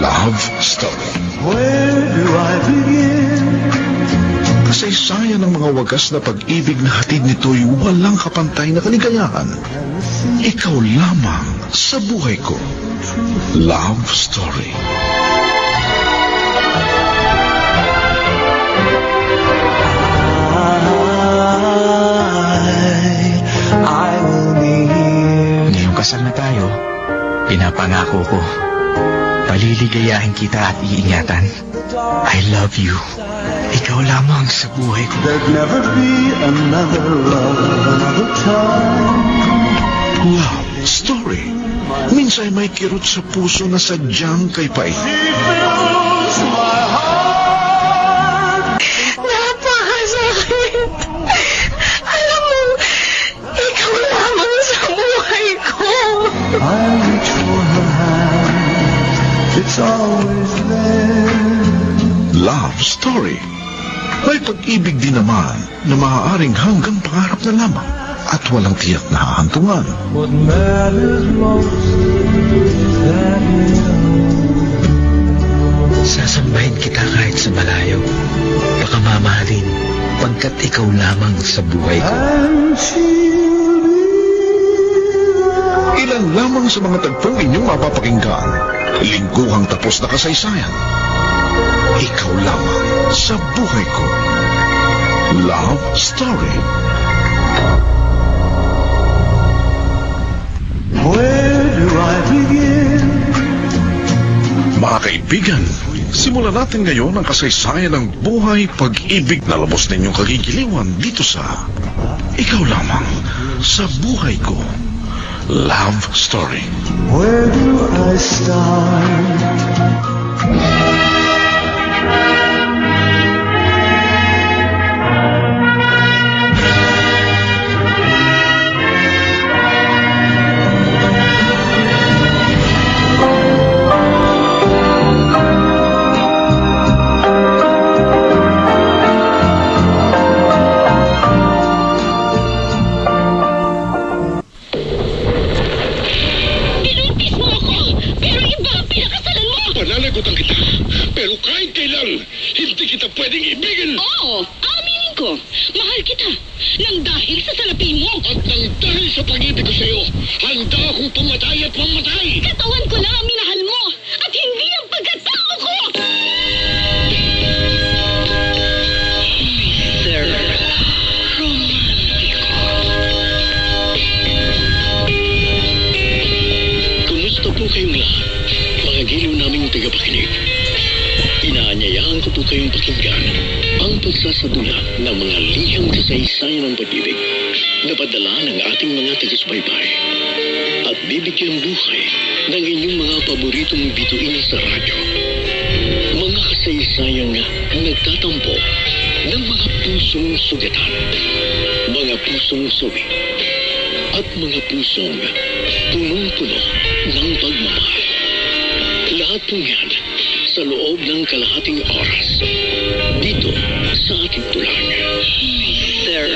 Love Story. Where do I begin? Kasaysayan ng mga wagas na pag-ibig na hatid nito'y walang kapantay na kaligayahan. Ikaw lamang sa buhay ko. Love Story. I, I will be here. Ngayong kasal na tayo, pinapangako ko, paliligayahin kita at iingatan. I love you. Ikaw lamang sa buhay ko. There'd never be another love, another time. Love Story. Minsan may kirot sa puso na sadyang kay pait. Fills my heart. It's always there. Love Story. May pag-ibig din naman na maaaring hanggang pangarap na lamang at walang tiyak na hahantungan. What matters most is that Sasambahin kita kahit sa malayo. Baka mamahalin, pagkat ikaw lamang sa buhay ko. Ilan lamang sa mga tagpong inyong mapapakinggan. Lingguhang tapos na kasaysayan. Ikaw lamang sa buhay ko. Love Story. Where do I begin? Mga kaibigan, simulan natin ngayon ang kasaysayan ng buhay pag-ibig na lubos ninyong kagigiliwan dito sa Ikaw lamang sa buhay ko. Love Story. Where do I kailan, hindi kita pwedeng ibigin. Oo, aminin ko. Mahal kita. Nang dahil sa salapi mo. At nang dahil sa pag-ibig ko sa'yo, handa akong pumatay at mamatay. Katawan ko lang ang minahal mo. At hindi ang pagkatao ko. Sir, Kumusta po kayong lahat? Mga giliw naming tagapakinig. Inaanyayahan ko po kayong pakinggan ang pagsasadula ng mga liham kasaysayan ng pag-ibig na padala ng ating mga tagasbaybay at bibigyan buhay ng inyong mga paboritong bituin sa radyo. Mga kasaysayang nagtatampo ng mga pusong sugatan, mga pusong suwi, at mga pusong punong-puno ng pagmamahal. Lahat po yan sa loob ng kalahating oras dito sa ating tulang. Sir,